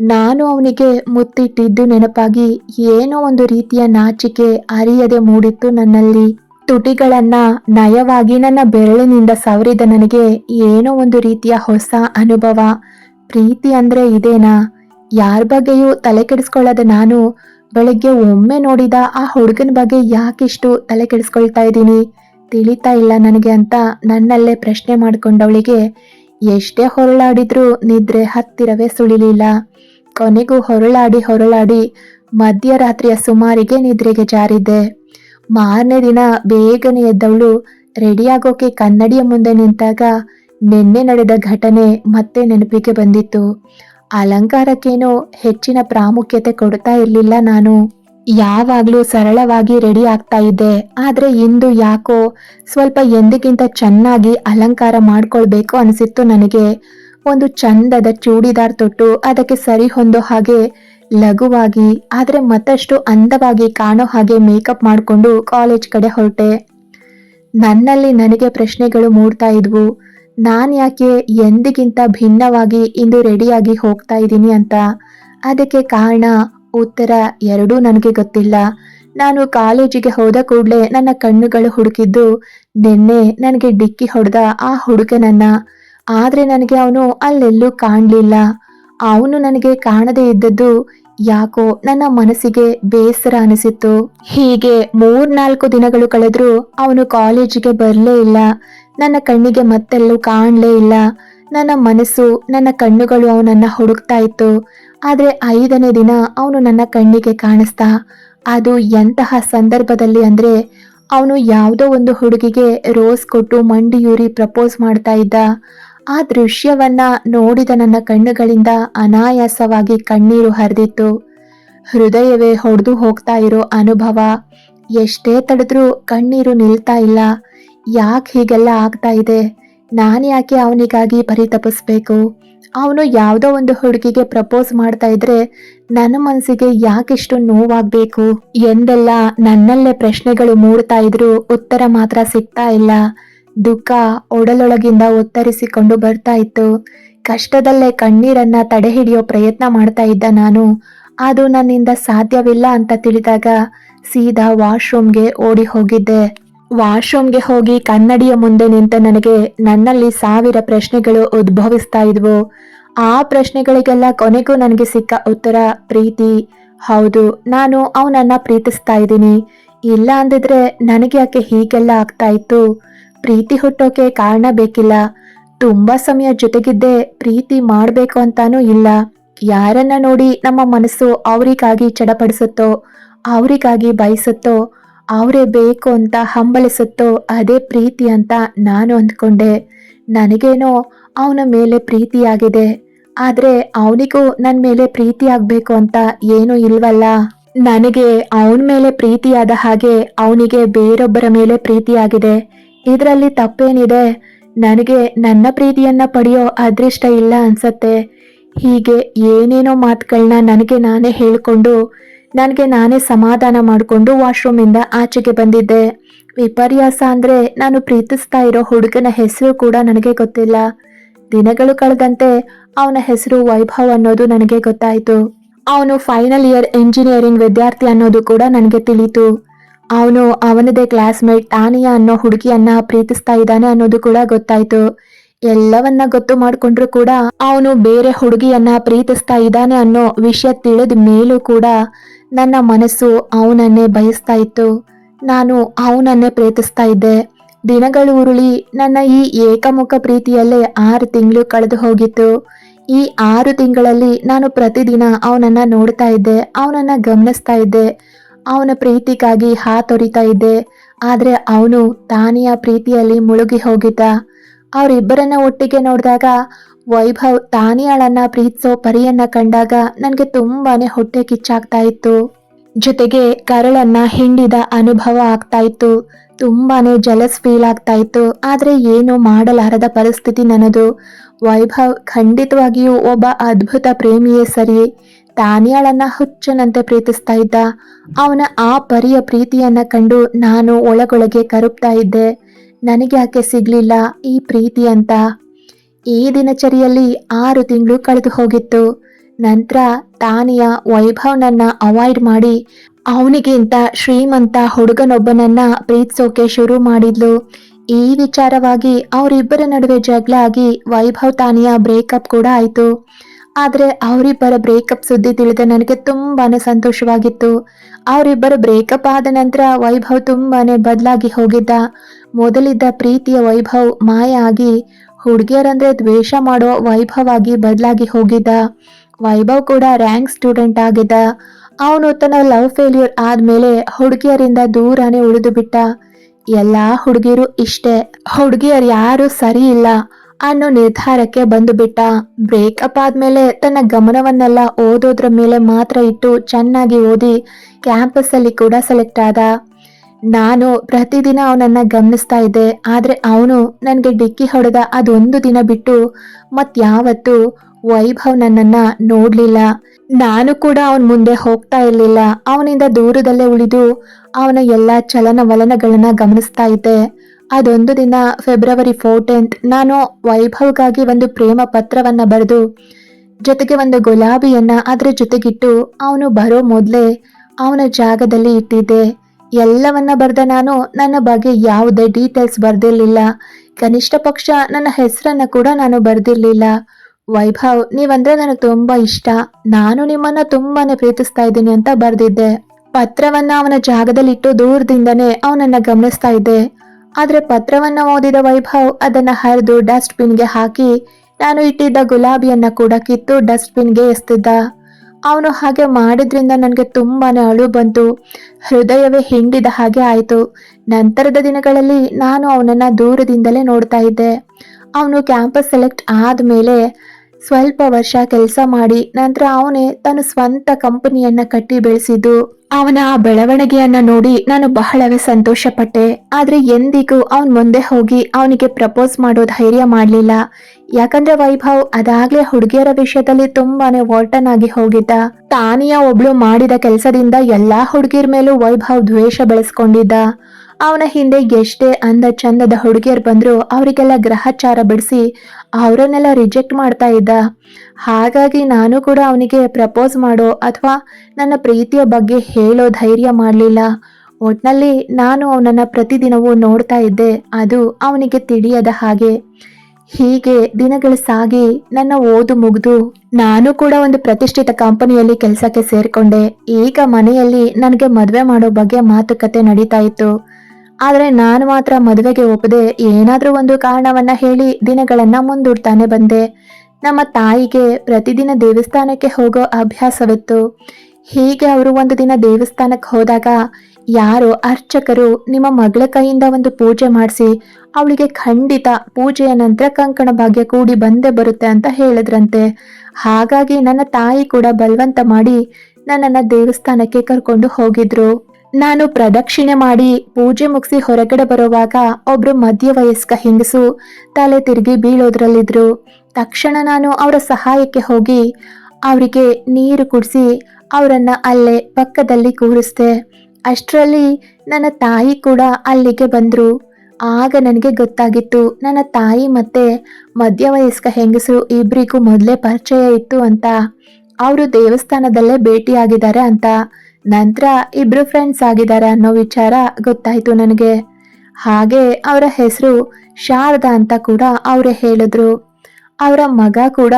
ನಾನು ಅವನಿಗೆ ಮುತ್ತಿಟ್ಟಿದ್ದು ನೆನಪಾಗಿ ಏನೋ ಒಂದು ರೀತಿಯ ನಾಚಿಕೆ ಅರಿಯದೆ ಮೂಡಿತ್ತು ನನ್ನಲ್ಲಿ. ತುಟಿಗಳನ್ನ ನಯವಾಗಿ ನನ್ನ ಬೆರಳಿನಿಂದ ಸವರಿದ ನನಗೆ ಏನೋ ಒಂದು ರೀತಿಯ ಹೊಸ ಅನುಭವ. ಪ್ರೀತಿ ಅಂದ್ರೆ ಇದೇನಾ? ಯಾರ ಬಗ್ಗೆಯೂ ತಲೆ ಕೆಡಿಸ್ಕೊಳ್ಳದ ನಾನು ಬೆಳಗ್ಗೆ ಒಮ್ಮೆ ನೋಡಿದ ಆ ಹುಡುಗನ ಬಗ್ಗೆ ಯಾಕಿಷ್ಟು ತಲೆ ಕೆಡಿಸ್ಕೊಳ್ತಾ ಇದ್ದೀನಿ? ತಿಳಿತಾ ಇಲ್ಲ ನನಗೆ ಅಂತ ನನ್ನಲ್ಲೇ ಪ್ರಶ್ನೆ ಮಾಡಿಕೊಂಡವಳಿಗೆ ಎಷ್ಟೇ ಹೊರಳಾಡಿದ್ರೂ ನಿದ್ರೆ ಹತ್ತಿರವೇ ಸುಳಿಲಿಲ್ಲ. ಕೊನೆಗೂ ಹೊರಳಾಡಿ ಹೊರಳಾಡಿ ಮಧ್ಯರಾತ್ರಿಯ ಸುಮಾರಿಗೆ ನಿದ್ರೆಗೆ ಜಾರಿದ್ದೆ. ಮಾರನೇ ದಿನ ಬೇಗನೆ ಎದ್ದವಳು ರೆಡಿಯಾಗೋಕೆ ಕನ್ನಡಿಯ ಮುಂದೆ ನಿಂತಾಗ ನಿನ್ನೆ ನಡೆದ ಘಟನೆ ಮತ್ತೆ ನೆನಪಿಗೆ ಬಂದಿತ್ತು. ಅಲಂಕಾರಕ್ಕೇನೋ ಹೆಚ್ಚಿನ ಪ್ರಾಮುಖ್ಯತೆ ಕೊಡ್ತಾ ಇರಲಿಲ್ಲ ನಾನು. ಯಾವಾಗಲೂ ಸರಳವಾಗಿ ರೆಡಿ ಆಗ್ತಾ ಇದ್ದೆ. ಆದ್ರೆ ಇಂದು ಯಾಕೋ ಸ್ವಲ್ಪ ಎಂದಿಗಿಂತ ಚೆನ್ನಾಗಿ ಅಲಂಕಾರ ಮಾಡ್ಕೊಳ್ಬೇಕು ಅನಿಸಿತ್ತು ನನಗೆ. ಒಂದು ಚಂದದ ಚೂಡಿದಾರ್ ತೊಟ್ಟು ಅದಕ್ಕೆ ಸರಿ ಹೊಂದೋ ಹಾಗೆ ಲಘುವಾಗಿ, ಆದರೆ ಮತ್ತಷ್ಟು ಅಂದವಾಗಿ ಕಾಣೋ ಹಾಗೆ ಮೇಕಪ್ ಮಾಡಿಕೊಂಡು ಕಾಲೇಜ್ ಕಡೆ ಹೊರಟೆ. ನನ್ನಲ್ಲಿ ನನಗೆ ಪ್ರಶ್ನೆಗಳು ಮೂಡ್ತಾ ಇದ್ವು. ನಾನು ಯಾಕೆ ಎಂದಿಗಿಂತ ಭಿನ್ನವಾಗಿ ಇಂದು ರೆಡಿಯಾಗಿ ಹೋಗ್ತಾ ಇದ್ದೀನಿ ಅಂತ. ಅದಕ್ಕೆ ಕಾರಣ, ಉತ್ತರ ಎರಡೂ ನನಗೆ ಗೊತ್ತಿಲ್ಲ. ನಾನು ಕಾಲೇಜಿಗೆ ಹೋದ ಕೂಡಲೇ ನನ್ನ ಕಣ್ಣುಗಳು ಹುಡುಕಿದ್ದು, ನಿನ್ನೆ ನನಗೆ ಡಿಕ್ಕಿ ಹೊಡೆದ ಆ ಹುಡುಗನನ್ನ ಆದ್ರೆ ನನಗೆ ಅವನು ಅಲ್ಲೆಲ್ಲೂ ಕಾಣಲಿಲ್ಲ. ಅವನು ನನಗೆ ಕಾಣದೇ ಇದ್ದದ್ದು ಯಾಕೋ ನನ್ನ ಮನಸ್ಸಿಗೆ ಬೇಸರ ಅನಿಸಿತ್ತು. ಹೀಗೆ ಮೂರ್ನಾಲ್ಕು ದಿನಗಳು ಕಳೆದ್ರೂ ಅವನು ಕಾಲೇಜಿಗೆ ಬರಲೇ ಇಲ್ಲ. ನನ್ನ ಕಣ್ಣಿಗೆ ಮತ್ತೆಲ್ಲೂ ಕಾಣಲೇ ಇಲ್ಲ. ನನ್ನ ಮನಸ್ಸು, ನನ್ನ ಕಣ್ಣುಗಳು ಅವನನ್ನ ಹುಡುಕ್ತಾ ಇತ್ತು. ಆದ್ರೆ ಐದನೇ ದಿನ ಅವನು ನನ್ನ ಕಣ್ಣಿಗೆ ಕಾಣಿಸ್ತಾ. ಅದು ಎಂತಹ ಸಂದರ್ಭದಲ್ಲಿ ಅಂದ್ರೆ ಅವನು ಯಾವುದೋ ಒಂದು ಹುಡುಗಿಗೆ ರೋಸ್ ಕೊಟ್ಟು ಮಂಡಿಯೂರಿ ಪ್ರಪೋಸ್ ಮಾಡ್ತಾ ಇದ್ದ. ಆ ದೃಶ್ಯವನ್ನ ನೋಡಿದ ನನ್ನ ಕಣ್ಣುಗಳಿಂದ ಅನಾಯಾಸವಾಗಿ ಕಣ್ಣೀರು ಹರಿದಿತ್ತು. ಹೃದಯವೇ ಹೊಡೆದು ಹೋಗ್ತಾ ಇರೋ ಅನುಭವ. ಎಷ್ಟೇ ತಡೆದ್ರೂ ಕಣ್ಣೀರು ನಿಲ್ತಾ ಇಲ್ಲ. ಯಾಕೆ ಹೀಗೆಲ್ಲ ಆಗ್ತಾ ಇದೆ? ನಾನು ಯಾಕೆ ಅವನಿಗಾಗಿ ಪರಿತಪಿಸ್ಬೇಕು ಅವನು ಯಾವುದೋ ಒಂದು ಹುಡುಗಿಗೆ ಪ್ರಪೋಸ್ ಮಾಡ್ತಾ ಇದ್ರೆ ನನ್ನ ಮನಸ್ಸಿಗೆ ಯಾಕಿಷ್ಟು ನೋವಾಗಬೇಕು? ಎಂದೆಲ್ಲ ನನ್ನಲ್ಲೇ ಪ್ರಶ್ನೆಗಳು ಮೂಡ್ತಾ ಇದ್ರು ಉತ್ತರ ಮಾತ್ರ ಸಿಗ್ತಾ ಇಲ್ಲ. ದುಃಖ ಒಡಲೊಳಗಿಂದ ಒತ್ತರಿಸಿಕೊಂಡು ಬರ್ತಾ ಇತ್ತು. ಕಷ್ಟದಲ್ಲೇ ಕಣ್ಣೀರನ್ನ ತಡೆ ಹಿಡಿಯೋ ಪ್ರಯತ್ನ ಮಾಡ್ತಾ ಇದ್ದ ನಾನು. ಅದು ನನ್ನಿಂದ ಸಾಧ್ಯವಿಲ್ಲ ಅಂತ ತಿಳಿದಾಗ ಸೀದಾ ವಾಶ್ರೂಮ್ಗೆ ಓಡಿ ಹೋಗಿದ್ದೆ ವಾಶ್ರೂಮ್ಗೆ ಹೋಗಿ ಕನ್ನಡಿಯ ಮುಂದೆ ನಿಂತ ನನಗೆ ನನ್ನಲ್ಲಿ ಸಾವಿರ ಪ್ರಶ್ನೆಗಳು ಉದ್ಭವಿಸ್ತಾ ಇದ್ವು. ಆ ಪ್ರಶ್ನೆಗಳಿಗೆಲ್ಲ ಕೊನೆಗೂ ನನಗೆ ಸಿಕ್ಕ ಉತ್ತರ, ಪ್ರೀತಿ, ಹೌದು, ನಾನು ಅವನನ್ನ ಪ್ರೀತಿಸ್ತಾ ಇದ್ದೀನಿ. ಇಲ್ಲ ಅಂದಿದ್ರೆ ನನಗೆ ಯಾಕೆ ಹೀಗೆಲ್ಲ ಆಗ್ತಾ ಇತ್ತು? ಪ್ರೀತಿ ಹುಟ್ಟೋಕೆ ಕಾರಣ ಬೇಕಿಲ್ಲ. ತುಂಬಾ ಸಮಯ ಜೊತೆಗಿದ್ದೆ ಪ್ರೀತಿ ಮಾಡಬೇಕು ಅಂತಾನೂ ಇಲ್ಲ. ಯಾರನ್ನ ನೋಡಿ ನಮ್ಮ ಮನಸ್ಸು ಅವರಿಗಾಗಿ ಚಡಪಡಿಸುತ್ತೋ, ಅವರಿಗಾಗಿ ಬಯಸುತ್ತೋ, ಅವರೇ ಬೇಕು ಅಂತ ಹಂಬಲಿಸುತ್ತೋ ಅದೇ ಪ್ರೀತಿ ಅಂತ ನಾನು ಅಂದ್ಕೊಂಡೆ. ನನಗೇನೋ ಅವನ ಮೇಲೆ ಪ್ರೀತಿಯಾಗಿದೆ ಆದರೆ ಅವನಿಗೂ ನನ್ನ ಮೇಲೆ ಪ್ರೀತಿ ಆಗಬೇಕು ಅಂತ ಏನೂ ಇಲ್ವಲ್ಲ. ನನಗೆ ಅವನ ಮೇಲೆ ಪ್ರೀತಿಯಾದ ಹಾಗೆ ಅವನಿಗೆ ಬೇರೊಬ್ಬರ ಮೇಲೆ ಪ್ರೀತಿಯಾಗಿದೆ. ಇದರಲ್ಲಿ ತಪ್ಪೇನಿದೆ? ನನಗೆ ನನ್ನ ಪ್ರೀತಿಯನ್ನ ಪಡೆಯೋ ಅದೃಷ್ಟ ಇಲ್ಲ ಅನ್ಸತ್ತೆ. ಹೀಗೆ ಏನೇನೋ ಮಾತುಗಳನ್ನ ನನಗೆ ನಾನೇ ಹೇಳಿಕೊಂಡು, ನನಗೆ ನಾನೇ ಸಮಾಧಾನ ಮಾಡಿಕೊಂಡು ವಾಶ್ರೂಮಿಂದ ಆಚೆಗೆ ಬಂದಿದ್ದೆ. ವಿಪರ್ಯಾಸ ಅಂದ್ರೆ ನಾನು ಪ್ರೀತಿಸ್ತಾ ಇರೋ ಹುಡುಗನ ಹೆಸರು ಕೂಡ ನನಗೆ ಗೊತ್ತಿಲ್ಲ. ದಿನಗಳು ಕಳೆದಂತೆ ಅವನ ಹೆಸರು ವೈಭವ್ ಅನ್ನೋದು ನನಗೆ ಗೊತ್ತಾಯಿತು. ಅವನು ಫೈನಲ್ ಇಯರ್ ಇಂಜಿನಿಯರಿಂಗ್ ವಿದ್ಯಾರ್ಥಿ ಅನ್ನೋದು ಕೂಡ ನನಗೆ ತಿಳಿತು. ಅವನು ಅವನದೇ ಕ್ಲಾಸ್ಮೇಟ್ ತಾನಿಯಾ ಅನ್ನೋ ಹುಡುಗಿಯನ್ನ ಪ್ರೀತಿಸ್ತಾ ಇದ್ದಾನೆ ಅನ್ನೋದು ಕೂಡ ಗೊತ್ತಾಯ್ತು. ಎಲ್ಲವನ್ನ ಗೊತ್ತು ಮಾಡ್ಕೊಂಡ್ರು ಕೂಡ ಅವನು ಬೇರೆ ಹುಡುಗಿಯನ್ನ ಪ್ರೀತಿಸ್ತಾ ಇದ್ದಾನೆ ಅನ್ನೋ ವಿಷಯ ತಿಳಿದ ಮೇಲೂ ಕೂಡ ನನ್ನ ಮನಸ್ಸು ಅವನನ್ನೇ ಬಯಸ್ತಾ ಇತ್ತು. ನಾನು ಅವನನ್ನೇ ಪ್ರೀತಿಸ್ತಾ ಇದ್ದೆ. ದಿನಗಳು ಉರುಳಿ ನನ್ನ ಈ ಏಕಮುಖ ಪ್ರೀತಿಯಲ್ಲೇ ಆರು ತಿಂಗಳು ಕಳೆದು ಹೋಗಿತ್ತು. ಈ ಆರು ತಿಂಗಳಲ್ಲಿ ನಾನು ಪ್ರತಿದಿನ ಅವನನ್ನ ನೋಡ್ತಾ ಇದ್ದೆ, ಅವನನ್ನ ಗಮನಿಸ್ತಾ ಇದ್ದೆ. ಅವನ ಪ್ರೀತಿಗಾಗಿ ಹಾತೊರಿತಾ ಇದ್ದೆ. ಆದರೆ ಅವನು ತಾನಿಯ ಪ್ರೀತಿಯಲ್ಲಿ ಮುಳುಗಿ ಹೋಗಿದ್ದ. ಅವರಿಬ್ಬರನ್ನ ಒಟ್ಟಿಗೆ ನೋಡಿದಾಗ ವೈಭವ್ ತಾನಿಯಾಳನ್ನ ಪ್ರೀತಿಸೋ ಪರಿಯನ್ನ ಕಂಡಾಗ ನನಗೆ ತುಂಬಾನೇ ಹೊಟ್ಟೆ ಕಿಚ್ಚಾಗ್ತಾ ಇತ್ತು. ಜೊತೆಗೆ ಕರಳನ್ನ ಹಿಂಡಿದ ಅನುಭವ ಆಗ್ತಾ ಇತ್ತು. ತುಂಬಾನೇ ಜಲಸ್ ಫೀಲ್ ಆಗ್ತಾ ಇತ್ತು. ಆದರೆ ಏನು ಮಾಡಲಾರದ ಪರಿಸ್ಥಿತಿ ನನ್ನದು. ವೈಭವ್ ಖಂಡಿತವಾಗಿಯೂ ಒಬ್ಬ ಅದ್ಭುತ ಪ್ರೇಮಿಯೇ ಸರಿ. ತಾನಿಯಾಳನ್ನ ಹುಚ್ಚನಂತೆ ಪ್ರೀತಿಸ್ತಾ ಇದ್ದ. ಅವನ ಆ ಪರಿಯ ಪ್ರೀತಿಯನ್ನ ಕಂಡು ನಾನು ಒಳಗೊಳಗೆ ಕರುಪ್ತಾ ಇದ್ದೆ. ನನಗೆ ಯಾಕೆ ಸಿಗ್ಲಿಲ್ಲ ಈ ಪ್ರೀತಿ ಅಂತ. ಈ ದಿನಚರಿಯಲ್ಲಿ ಆರು ತಿಂಗಳು ಕಳೆದು ಹೋಗಿತ್ತು. ನಂತರ ತಾನಿಯ ವೈಭವನನ್ನ ಅವಾಯ್ಡ್ ಮಾಡಿ ಅವನಿಗಿಂತ ಶ್ರೀಮಂತ ಹುಡುಗನೊಬ್ಬನನ್ನ ಪ್ರೀತಿಸೋಕೆ ಶುರು ಮಾಡಿದ್ಲು. ಈ ವಿಚಾರವಾಗಿ ಅವರಿಬ್ಬರ ನಡುವೆ ಜಗಳ ಆಗಿ ವೈಭವ್ ತಾನಿಯ ಬ್ರೇಕಪ್ ಕೂಡ ಆಯಿತು. ಆದರೆ ಅವರಿಬ್ಬರ ಬ್ರೇಕಪ್ ಸುದ್ದಿ ತಿಳಿದ ನನಗೆ ತುಂಬಾನೇ ಸಂತೋಷವಾಗಿತ್ತು. ಅವರಿಬ್ಬರ ಬ್ರೇಕಪ್ ಆದ ನಂತರ ವೈಭವ್ ತುಂಬಾನೇ ಬದಲಾಗಿ ಹೋಗಿದ್ದ. ಮೊದಲಿದ್ದ ಪ್ರೀತಿಯ ವೈಭವ್ ಮಾಯ ಆಗಿ ಹುಡುಗಿಯರಂದ್ರೆ ದ್ವೇಷ ಮಾಡೋ ವೈಭವ್ ಆಗಿ ಬದಲಾಗಿ ಹೋಗಿದ್ದ. ವೈಭವ್ ಕೂಡ ರ್ಯಾಂಕ್ ಸ್ಟೂಡೆಂಟ್ ಆಗಿದ್ದ. ಅವನು ತನ್ನ ಲವ್ ಫೇಲ್ಯೂರ್ ಆದ್ಮೇಲೆ ಹುಡುಗಿಯರಿಂದ ದೂರನೇ ಉಳಿದು ಬಿಟ್ಟ. ಎಲ್ಲಾ ಹುಡುಗಿಯರು ಇಷ್ಟೇ. ಹುಡುಗಿಯರು ಯಾರು ಸರಿ ಇಲ್ಲ. ಅನ್ನೋ ನಿರ್ಧಾರಕ್ಕೆ ಬಂದು ಬಿಟ್ಟ ಬ್ರೇಕಪ್ ಆದ್ಮೇಲೆ ತನ್ನ ಗಮನವನ್ನೆಲ್ಲ ಓದೋದ್ರ ಮೇಲೆ ಮಾತ್ರ ಇಟ್ಟು ಚೆನ್ನಾಗಿ ಓದಿ ಕ್ಯಾಂಪಸ್ ಅಲ್ಲಿ ಕೂಡ ಸೆಲೆಕ್ಟ್ ಆದ. ನಾನು ಪ್ರತಿದಿನ ಅವನನ್ನ ಗಮನಿಸ್ತಾ ಇದ್ದೆ. ಆದ್ರೆ ಅವನು ನನಗೆ ಡಿಕ್ಕಿ ಹೊಡೆದ ಅದೊಂದು ದಿನ ಬಿಟ್ಟು ಮತ್ಯಾವತ್ತು ವೈಭವ್ ನನ್ನನ್ನ ನೋಡ್ಲಿಲ್ಲ. ನಾನು ಕೂಡ ಅವನ ಮುಂದೆ ಹೋಗ್ತಾ ಇರ್ಲಿಲ್ಲ. ಅವನಿಂದ ದೂರದಲ್ಲೇ ಉಳಿದು ಅವನ ಎಲ್ಲ ಚಲನವಲನಗಳನ್ನ ಗಮನಿಸ್ತಾ ಇದ್ದೆ. ಅದೊಂದು ದಿನ ಫೆಬ್ರವರಿ ಫೋರ್ಟೀನ್ತ್ ನಾನು ವೈಭವ್ಗಾಗಿ ಒಂದು ಪ್ರೇಮ ಪತ್ರವನ್ನ ಬರೆದು, ಜೊತೆಗೆ ಒಂದು ಗುಲಾಬಿಯನ್ನ ಅದರ ಜೊತೆಗಿಟ್ಟು ಅವನು ಬರೋ ಮೊದಲೇ ಅವನ ಜಾಗದಲ್ಲಿ ಇಟ್ಟಿದ್ದೆ. ಎಲ್ಲವನ್ನ ಬರೆದ ನಾನು ನನ್ನ ಬಗ್ಗೆ ಯಾವುದೇ ಡೀಟೇಲ್ಸ್ ಬರೆದಿರಲಿಲ್ಲ. ಕನಿಷ್ಠ ಪಕ್ಷ ನನ್ನ ಹೆಸರನ್ನ ಕೂಡ ನಾನು ಬರೆದಿರಲಿಲ್ಲ. ವೈಭವ್, ನೀವಂದ್ರೆ ನನಗೆ ತುಂಬಾ ಇಷ್ಟ. ನಾನು ನಿಮ್ಮನ್ನ ತುಂಬಾನೇ ಪ್ರೀತಿಸ್ತಾ ಇದ್ದೀನಿ ಅಂತ ಬರೆದಿದ್ದೆ. ಪತ್ರವನ್ನ ಅವನ ಜಾಗದಲ್ಲಿಟ್ಟು ದೂರದಿಂದನೇ ಅವನನ್ನ ಗಮನಿಸ್ತಾ ಇದ್ದೆ. ಆದ್ರೆ ಪತ್ರವನ್ನ ಓದಿದ ವೈಭವ್ ಅದನ್ನು ಹರಿದು ಡಸ್ಟ್ಬಿನ್ಗೆ ಹಾಕಿ, ನಾನು ಇಟ್ಟಿದ್ದ ಗುಲಾಬಿಯನ್ನ ಕೂಡ ಕಿತ್ತು ಡಸ್ಟ್ಬಿನ್ಗೆ ಎಸ್ತಿದ್ದ. ಅವನು ಹಾಗೆ ಮಾಡಿದ್ರಿಂದ ನನಗೆ ತುಂಬಾ ಅಳು ಬಂತು. ಹೃದಯವೇ ಹಿಂಡಿದ ಹಾಗೆ ಆಯಿತು. ನಂತರದ ದಿನಗಳಲ್ಲಿ ನಾನು ಅವನನ್ನ ದೂರದಿಂದಲೇ ನೋಡ್ತಾ ಇದ್ದೆ. ಅವನು ಕ್ಯಾಂಪಸ್ ಸೆಲೆಕ್ಟ್ ಆದಮೇಲೆ ಸ್ವಲ್ಪ ವರ್ಷ ಕೆಲಸ ಮಾಡಿ ನಂತರ ಅವನೇ ತನ್ನ ಸ್ವಂತ ಕಂಪನಿಯನ್ನ ಕಟ್ಟಿ ಬೆಳೆಸಿದ್ದು. ಅವನ ಆ ಬೆಳವಣಿಗೆಯನ್ನ ನೋಡಿ ನಾನು ಬಹಳವೇ ಸಂತೋಷ ಪಟ್ಟೆ ಆದ್ರೆ ಎಂದಿಗೂ ಅವನ್ ಮುಂದೆ ಹೋಗಿ ಅವನಿಗೆ ಪ್ರಪೋಸ್ ಮಾಡೋ ಧೈರ್ಯ ಮಾಡಲಿಲ್ಲ. ಯಾಕಂದ್ರೆ ವೈಭವ್ ಅದಾಗ್ಲೇ ಹುಡುಗಿಯರ ವಿಷಯದಲ್ಲಿ ತುಂಬಾನೇ ವಾಲ್ಟನ್ ಆಗಿ ಹೋಗಿದ್ದ. ತಾನಿಯ ಒಬ್ಳು ಮಾಡಿದ ಕೆಲಸದಿಂದ ಎಲ್ಲಾ ಹುಡುಗಿಯರ ಮೇಲೂ ವೈಭವ್ ದ್ವೇಷ ಬೆಳೆಸ್ಕೊಂಡಿದ್ದ. ಅವನ ಹಿಂದೆ ಎಷ್ಟೇ ಅಂದ ಚಂದದ ಹುಡುಗಿಯರು ಬಂದ್ರು ಅವರಿಗೆಲ್ಲ ಗ್ರಹಚಾರ ಬಿಡಿಸಿ ಅವರನ್ನೆಲ್ಲ ರಿಜೆಕ್ಟ್ ಮಾಡ್ತಾ ಇದ್ದ. ಹಾಗಾಗಿ ನಾನು ಕೂಡ ಅವನಿಗೆ ಪ್ರಪೋಸ್ ಮಾಡೋ ಅಥವಾ ನನ್ನ ಪ್ರೀತಿಯ ಬಗ್ಗೆ ಹೇಳೋ ಧೈರ್ಯ ಮಾಡಲಿಲ್ಲ. ಒಟ್ನಲ್ಲಿ ನಾನು ಅವನನ್ನ ಪ್ರತಿದಿನವೂ ನೋಡ್ತಾ ಇದ್ದೆ. ಅದು ಅವನಿಗೆ ತಿಳಿಯದ ಹಾಗೆ. ಹೀಗೆ ದಿನಗಳು ಸಾಗಿ ನನ್ನ ಓದು ಮುಗಿದು ನಾನು ಕೂಡ ಒಂದು ಪ್ರತಿಷ್ಠಿತ ಕಂಪನಿಯಲ್ಲಿ ಕೆಲಸಕ್ಕೆ ಸೇರ್ಕೊಂಡೆ. ಈಗ ಮನೆಯಲ್ಲಿ ನನಗೆ ಮದುವೆ ಮಾಡೋ ಬಗ್ಗೆ ಮಾತುಕತೆ ನಡೀತಾ ಇತ್ತು. ಆದ್ರೆ ನಾನು ಮಾತ್ರ ಮದುವೆಗೆ ಒಪ್ಪದೆ ಏನಾದರೂ ಒಂದು ಕಾರಣವನ್ನ ಹೇಳಿ ದಿನಗಳನ್ನ ಮುಂದೂಡ್ತಾನೆ ಬಂದೆ. ನಮ್ಮ ತಾಯಿಗೆ ಪ್ರತಿದಿನ ದೇವಸ್ಥಾನಕ್ಕೆ ಹೋಗೋ ಅಭ್ಯಾಸವಿತ್ತು. ಹೀಗೆ ಅವರು ಒಂದು ದಿನ ದೇವಸ್ಥಾನಕ್ಕೆ ಹೋದಾಗ ಯಾರೋ ಅರ್ಚಕರು ನಿಮ್ಮ ಮಗಳ ಕೈಯಿಂದ ಒಂದು ಪೂಜೆ ಮಾಡಿಸಿ ಅವಳಿಗೆ ಖಂಡಿತ ಪೂಜೆಯ ನಂತರ ಕಂಕಣ ಭಾಗ್ಯ ಕೂಡಿ ಬಂದೇ ಬರುತ್ತೆ ಅಂತ ಹೇಳಿದ್ರಂತೆ. ಹಾಗಾಗಿ ನನ್ನ ತಾಯಿ ಕೂಡ ಬಲವಂತ ಮಾಡಿ ನನ್ನನ್ನು ದೇವಸ್ಥಾನಕ್ಕೆ ಕರ್ಕೊಂಡು ಹೋಗಿದ್ರು. ನಾನು ಪ್ರದಕ್ಷಿಣೆ ಮಾಡಿ ಪೂಜೆ ಮುಗಿಸಿ ಹೊರಗಡೆ ಬರುವಾಗ ಒಬ್ರು ಮಧ್ಯವಯಸ್ಕ ಹೆಂಗಸು ತಲೆ ತಿರುಗಿ ಬೀಳೋದ್ರಲ್ಲಿದ್ರು. ತಕ್ಷಣ ನಾನು ಅವರ ಸಹಾಯಕ್ಕೆ ಹೋಗಿ ಅವರಿಗೆ ನೀರು ಕುಡಿಸಿ ಅವರನ್ನು ಅಲ್ಲೇ ಪಕ್ಕದಲ್ಲಿ ಕೂರಿಸ್ದೆ. ಅಷ್ಟರಲ್ಲಿ ನನ್ನ ತಾಯಿ ಕೂಡ ಅಲ್ಲಿಗೆ ಬಂದರು. ಆಗ ನನಗೆ ಗೊತ್ತಾಗಿತ್ತು, ನನ್ನ ತಾಯಿ ಮತ್ತೆ ಮಧ್ಯವಯಸ್ಕ ಹೆಂಗಸರು ಇಬ್ಬರಿಗೂ ಮೊದಲೇ ಪರಿಚಯ ಇತ್ತು ಅಂತ. ಅವರು ದೇವಸ್ಥಾನದಲ್ಲೇ ಭೇಟಿಯಾಗಿದ್ದಾರೆ ಅಂತ. ನಂತರ ಇಬ್ರು ಫ್ರೆಂಡ್ಸ್ ಆಗಿದ್ದಾರೆ ಅನ್ನೋ ವಿಚಾರ ಗೊತ್ತಾಯಿತು ನನಗೆ. ಹಾಗೆ ಅವರ ಹೆಸರು ಶಾರದಾ ಅಂತ ಕೂಡ ಅವರೇ ಹೇಳಿದ್ರು. ಅವರ ಮಗ ಕೂಡ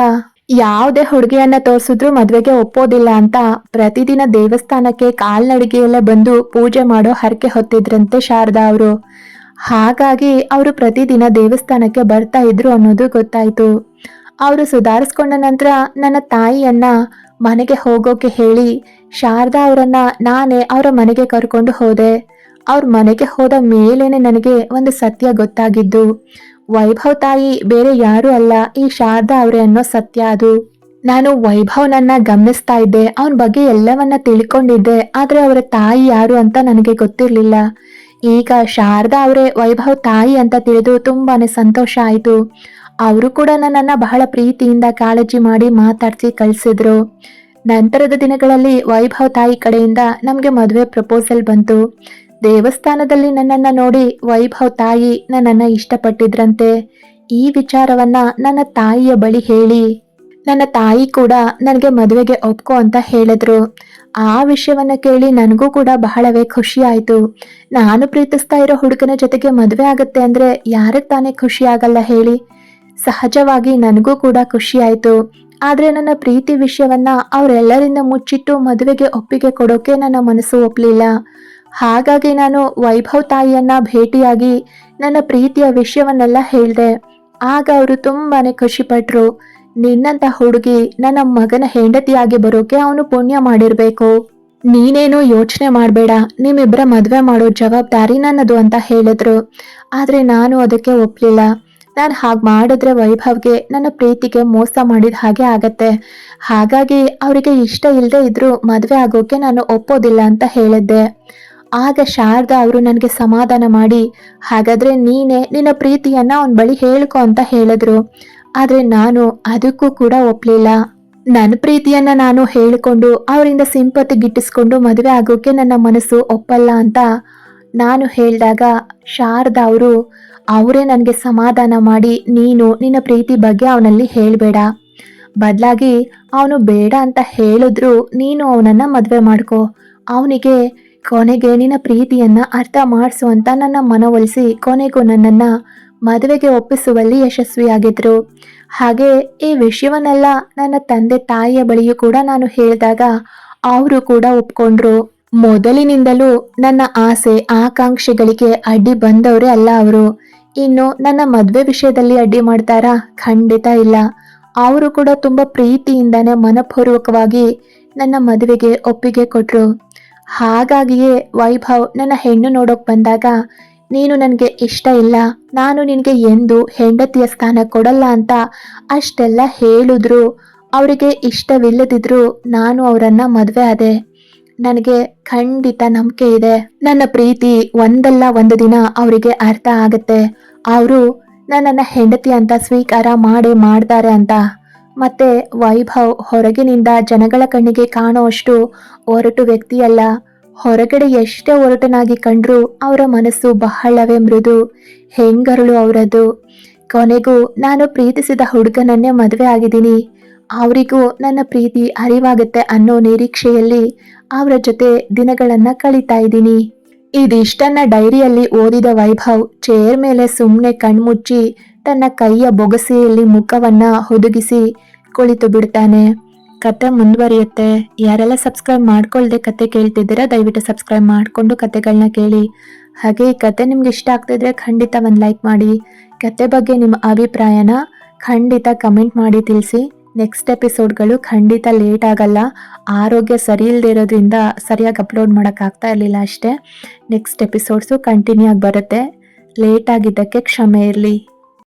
ಯಾವುದೇ ಹುಡುಗಿಯನ್ನ ತೋರಿಸಿದ್ರು ಮದುವೆಗೆ ಒಪ್ಪೋದಿಲ್ಲ ಅಂತ ಪ್ರತಿದಿನ ದೇವಸ್ಥಾನಕ್ಕೆ ಕಾಲ್ನಡಿಗೆಯಲ್ಲೇ ಬಂದು ಪೂಜೆ ಮಾಡೋ ಹರಕೆ ಹೊತ್ತಿದ್ರಂತೆ ಶಾರದಾ ಅವರು. ಹಾಗಾಗಿ ಅವರು ಪ್ರತಿದಿನ ದೇವಸ್ಥಾನಕ್ಕೆ ಬರ್ತಾ ಇದ್ರು ಅನ್ನೋದು ಗೊತ್ತಾಯಿತು. ಅವರು ಸುಧಾರಿಸ್ಕೊಂಡ ನಂತರ ನನ್ನ ತಾಯಿಯನ್ನ ಮನೆಗೆ ಹೋಗೋಕೆ ಹೇಳಿ, ಶಾರದಾ ಅವರನ್ನ ನಾನೇ ಅವರ ಮನೆಗೆ ಕರ್ಕೊಂಡು ಹೋದೆ. ಅವ್ರ ಮನೆಗೆ ಹೋದ ಮೇಲೇನೆ ನನಗೆ ಒಂದು ಸತ್ಯ ಗೊತ್ತಾಗಿದ್ದು. ವೈಭವ್ ತಾಯಿ ಬೇರೆ ಯಾರು ಅಲ್ಲ ಈ ಶಾರದಾ ಅವರೇ ಅನ್ನೋ ಸತ್ಯ ಅದು. ನಾನು ವೈಭವ್ನನ್ನ ಗಮನಿಸ್ತಾ ಇದ್ದೆ, ಅವನ ಬಗ್ಗೆ ಎಲ್ಲವನ್ನ ತಿಳ್ಕೊಂಡಿದ್ದೆ, ಆದ್ರೆ ಅವರ ತಾಯಿ ಯಾರು ಅಂತ ನನಗೆ ಗೊತ್ತಿರಲಿಲ್ಲ. ಈಗ ಶಾರದಾ ಅವರೇ ವೈಭವ್ ತಾಯಿ ಅಂತ ತಿಳಿದು ತುಂಬಾನೇ ಸಂತೋಷ ಆಯಿತು. ಅವರು ಕೂಡ ನನ್ನನ್ನು ಬಹಳ ಪ್ರೀತಿಯಿಂದ ಕಾಳಜಿ ಮಾಡಿ ಮಾತಾಡಿಸಿ ಕಳಿಸಿದ್ರು. ನಂತರದ ದಿನಗಳಲ್ಲಿ ವೈಭವ್ ತಾಯಿ ಕಡೆಯಿಂದ ನಮಗೆ ಮದುವೆ ಪ್ರಪೋಸಲ್ ಬಂತು. ದೇವಸ್ಥಾನದಲ್ಲಿ ನನ್ನನ್ನು ನೋಡಿ ವೈಭವ್ ತಾಯಿ ನನ್ನನ್ನು ಇಷ್ಟಪಟ್ಟಿದ್ರಂತೆ. ಈ ವಿಚಾರವನ್ನ ನನ್ನ ತಾಯಿಯ ಬಳಿ ಹೇಳಿ. ನನ್ನ ತಾಯಿ ಕೂಡ ನನಗೆ ಮದುವೆಗೆ ಒಪ್ಕೋ ಅಂತ ಹೇಳಿದ್ರು. ಆ ವಿಷಯವನ್ನು ಕೇಳಿ ನನಗೂ ಕೂಡ ಬಹಳವೇ ಖುಷಿ ಆಯ್ತು. ನಾನು ಪ್ರೀತಿಸ್ತಾ ಇರೋ ಹುಡುಗನ ಜೊತೆಗೆ ಮದುವೆ ಆಗುತ್ತೆ ಅಂದರೆ ಯಾರಿಗೆ ತಾನೇ ಖುಷಿ ಹೇಳಿ. ಸಹಜವಾಗಿ ನನಗೂ ಕೂಡ ಖುಷಿಯಾಯಿತು. ಆದರೆ ನನ್ನ ಪ್ರೀತಿ ವಿಷಯವನ್ನ ಅವರೆಲ್ಲರಿಂದ ಮುಚ್ಚಿಟ್ಟು ಮದುವೆಗೆ ಒಪ್ಪಿಗೆ ಕೊಡೋಕೆ ನನ್ನ ಮನಸ್ಸು ಒಪ್ಪಲಿಲ್ಲ ಹಾಗಾಗಿ ನಾನು ವೈಭವ್ ತಾಯಿಯನ್ನ ಭೇಟಿಯಾಗಿ ನನ್ನ ಪ್ರೀತಿಯ ವಿಷಯವನ್ನೆಲ್ಲ ಹೇಳಿದೆ. ಆಗ ಅವರು ತುಂಬಾ ಖುಷಿಪಟ್ಟರು ನಿನ್ನಂತ ಹುಡುಗಿ ನನ್ನ ಮಗನ ಹೆಂಡತಿಯಾಗಿ ಬರೋಕೆ ಅವನು ಪುಣ್ಯ ಮಾಡಿರಬೇಕು. ನೀನೇನು ಯೋಚನೆ ಮಾಡಬೇಡ. ನಿಮ್ಮಿಬ್ಬರ ಮದುವೆ ಮಾಡೋ ಜವಾಬ್ದಾರಿ ನನ್ನದು ಅಂತ ಹೇಳಿದ್ರು. ಆದರೆ ನಾನು ಅದಕ್ಕೆ ಒಪ್ಲಿಲ್ಲ. ನಾನು ಹಾಗೆ ಮಾಡಿದ್ರೆ ವೈಭವ್ಗೆ ನನ್ನ ಪ್ರೀತಿಗೆ ಮೋಸ ಮಾಡಿದ ಹಾಗೆ ಆಗತ್ತೆ. ಹಾಗಾಗಿ ಅವರಿಗೆ ಇಷ್ಟ ಇಲ್ಲದೆ ಇದ್ರೂ ಮದುವೆ ಆಗೋಕೆ ನಾನು ಒಪ್ಪೋದಿಲ್ಲ ಅಂತ ಹೇಳಿದ್ದೆ. ಆಗ ಶಾರದಾ ಅವರು ನನಗೆ ಸಮಾಧಾನ ಮಾಡಿ, ಹಾಗಾದ್ರೆ ನೀನೇ ನಿನ್ನ ಪ್ರೀತಿಯನ್ನ ಅವನ ಬಳಿ ಹೇಳ್ಕೊ ಅಂತ ಹೇಳಿದ್ರು. ಆದ್ರೆ ನಾನು ಅದಕ್ಕೂ ಕೂಡ ಒಪ್ಪಲಿಲ್ಲ ನನ್ನ ಪ್ರೀತಿಯನ್ನ ನಾನು ಹೇಳಿಕೊಂಡು, ಅವರಿಂದ ಸಿಂಪತಿ ಗಿಟ್ಟಿಸ್ಕೊಂಡು ಮದುವೆ ಆಗೋಕೆ ನನ್ನ ಮನಸ್ಸು ಒಪ್ಪಲ್ಲ ಅಂತ ನಾನು ಹೇಳಿದಾಗ ಶಾರದಾ ಅವರು, ಅವರೇ ನನಗೆ ಸಮಾಧಾನ ಮಾಡಿ, ನೀನು ನಿನ್ನ ಪ್ರೀತಿ ಬಗ್ಗೆ ಅವನಲ್ಲಿ ಹೇಳಬೇಡ. ಬದಲಾಗಿ ಅವನು ಬೇಡ ಅಂತ ಹೇಳಿದ್ರು ನೀನು ಅವನನ್ನು ಮದುವೆ ಮಾಡ್ಕೊ. ಅವನಿಗೆ ಕೊನೆಗೆ ನಿನ್ನ ಪ್ರೀತಿಯನ್ನು ಅರ್ಥ ಮಾಡಿಸು ಅಂತ ನನ್ನ ಮನವೊಲಿಸಿ ಕೊನೆಗೂ ನನ್ನನ್ನು ಮದುವೆಗೆ ಒಪ್ಪಿಸುವಲ್ಲಿ ಯಶಸ್ವಿಯಾಗಿದ್ರು. ಹಾಗೆ ಈ ವಿಷಯವನ್ನೆಲ್ಲ ನನ್ನ ತಂದೆ ತಾಯಿಯ ಬಳಿಯೂ ಕೂಡ ನಾನು ಹೇಳಿದಾಗ ಅವರು ಕೂಡ ಒಪ್ಕೊಂಡ್ರು. ಮೊದಲಿನಿಂದಲೂ ನನ್ನ ಆಸೆ, ಆಕಾಂಕ್ಷೆಗಳಿಗೆ ಅಡ್ಡಿ ಬಂದವರೇ ಅಲ್ಲ ಅವರು. ಇನ್ನು ನನ್ನ ಮದುವೆ ವಿಷಯದಲ್ಲಿ ಅಡ್ಡಿ ಮಾಡ್ತಾರಾ ಖಂಡಿತ ಇಲ್ಲ. ಅವರು ಕೂಡ ತುಂಬ ಪ್ರೀತಿಯಿಂದಾನೆ ಮನಪೂರ್ವಕವಾಗಿ ನನ್ನ ಮದುವೆಗೆ ಒಪ್ಪಿಗೆ ಕೊಟ್ಟರು ಹಾಗಾಗಿಯೇ ವೈಭವ್ ನನ್ನ ಹೆಣ್ಣು ನೋಡೋಕೆ ಬಂದಾಗ, ನೀನು ನನಗೆ ಇಷ್ಟ ಇಲ್ಲ, ನಾನು ನಿನಗೆ ಎಂದು ಹೆಂಡತಿಯ ಸ್ಥಾನ ಕೊಡಲ್ಲ ಅಂತ ಅಷ್ಟೆಲ್ಲ ಹೇಳಿದ್ರು. ಅವರಿಗೆ ಇಷ್ಟವಿಲ್ಲದಿದ್ರು ನಾನು ಅವರನ್ನು ಮದುವೆ ಆದೆ. ನನಗೆ ಖಂಡಿತ ನಂಬಿಕೆ ಇದೆ. ನನ್ನ ಪ್ರೀತಿ ಒಂದಲ್ಲ ಒಂದು ದಿನ ಅವರಿಗೆ ಅರ್ಥ ಆಗುತ್ತೆ. ಅವರು ನನ್ನನ್ನು ಹೆಂಡತಿ ಅಂತ ಸ್ವೀಕಾರ ಮಾಡಿ ಮಾಡ್ತಾರೆ ಅಂತ. ಮತ್ತೆ ವೈಭವ್ ಹೊರಗಿನಿಂದ ಜನಗಳ ಕಣ್ಣಿಗೆ ಕಾಣುವಷ್ಟು ಒರಟು ವ್ಯಕ್ತಿಯಲ್ಲ. ಹೊರಗಡೆ ಎಷ್ಟೇ ಒರಟನಾಗಿ ಕಂಡರೂ ಅವರ ಮನಸ್ಸು ಬಹಳವೇ ಮೃದು. ಹೆಂಗರಳು ಅವರದು. ಕೊನೆಗೂ ನಾನು ಪ್ರೀತಿಸಿದ ಹುಡುಗನನ್ನೇ ಮದುವೆ ಆಗಿದ್ದೀನಿ. ಅವರಿಗೂ ನನ್ನ ಪ್ರೀತಿ ಅರಿವಾಗುತ್ತೆ ಅನ್ನೋ ನಿರೀಕ್ಷೆಯಲ್ಲಿ ಅವರ ಜೊತೆ ದಿನಗಳನ್ನು ಕಳೀತಾ ಇದ್ದೀನಿ. ಇದಿಷ್ಟನ್ನ ಡೈರಿಯಲ್ಲಿ ಓದಿದ ವೈಭವ್ ಚೇರ್ ಮೇಲೆ ಸುಮ್ಮನೆ ಕಣ್ಮುಚ್ಚಿ ತನ್ನ ಕೈಯ ಬೊಗಸೆಯಲ್ಲಿ ಮುಖವನ್ನ ಹುದುಗಿಸಿ ಕುಳಿತು ಬಿಡ್ತಾನೆ. ಕತೆ ಮುಂದುವರಿಯುತ್ತೆ. ಯಾರೆಲ್ಲ ಸಬ್ಸ್ಕ್ರೈಬ್ ಮಾಡ್ಕೊಳ್ದೆ ಕತೆ ಕೇಳ್ತಿದ್ದೀರಾ, ದಯವಿಟ್ಟು ಸಬ್ಸ್ಕ್ರೈಬ್ ಮಾಡಿಕೊಂಡು ಕತೆಗಳನ್ನ ಕೇಳಿ. ಹಾಗೆ ಈ ಕತೆ ನಿಮ್ಗೆ ಇಷ್ಟ ಆಗ್ತಿದ್ರೆ ಖಂಡಿತ ಒಂದು ಲೈಕ್ ಮಾಡಿ. ಕತೆ ಬಗ್ಗೆ ನಿಮ್ಮ ಅಭಿಪ್ರಾಯನ ಖಂಡಿತ ಕಮೆಂಟ್ ಮಾಡಿ ತಿಳಿಸಿ. ನೆಕ್ಸ್ಟ್ ಎಪಿಸೋಡ್ಗಳು ಖಂಡಿತ ಲೇಟ್ ಆಗಲ್ಲ. ಆರೋಗ್ಯ ಸರಿ ಇಲ್ಲದೆ ಇರೋದ್ರಿಂದ ಸರಿಯಾಗಿ ಅಪ್ಲೋಡ್ ಮಾಡೋಕ್ಕಾಗ್ತಾ ಇರಲಿಲ್ಲ ಅಷ್ಟೇ. ನೆಕ್ಸ್ಟ್ ಎಪಿಸೋಡ್ಸು ಕಂಟಿನ್ಯೂ ಆಗಿ ಬರುತ್ತೆ. ಲೇಟ್ ಆಗಿದ್ದಕ್ಕೆ ಕ್ಷಮೆ ಇರಲಿ.